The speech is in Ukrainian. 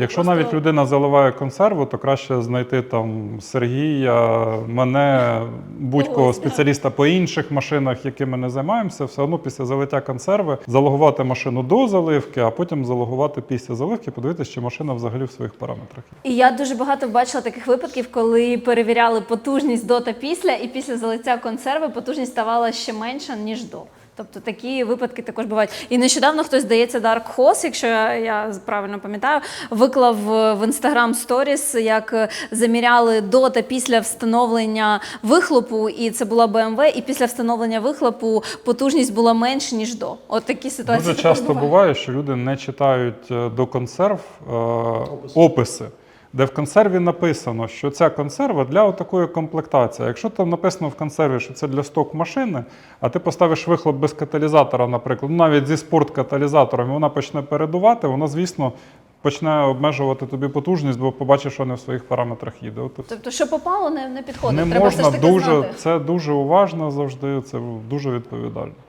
Якщо Просто- навіть людина заливає консерву, то краще знайти там Сергія, мене, будь-кого спеціаліста по інших машинах, якими не займаємося, все одно після залиття консерви залогувати машину до заливки, а потім залогувати після заливки, подивитися, чи машина взагалі в своїх параметрах. І я дуже багато бачила таких випадків, коли перевіряли потужність до та після, і після залиття консерви потужність ставала ще менша, ніж до. Тобто такі випадки також бувають. І нещодавно хтось здається Dark Horse, якщо я, правильно пам'ятаю, виклав в Instagram Stories, як е, заміряли до та після встановлення вихлопу, і це була BMW, і після встановлення вихлопу потужність була менше, ніж до. От такі ситуації. Дуже часто буває, що люди не читають е, до консерв е, описи, де в консерві написано, що ця консерва для такої комплектації. Якщо там написано в консерві, що це для сток машини, а ти поставиш вихлоп без каталізатора, наприклад, навіть зі спорткаталізатором, і вона почне передувати, вона, звісно, почне обмежувати тобі потужність, бо побачиш, що не в своїх параметрах їде. От і все. Тобто, що попало, не, не підходить. Не Треба все можна ж таки дуже, знати. це дуже уважно завжди, це дуже відповідально.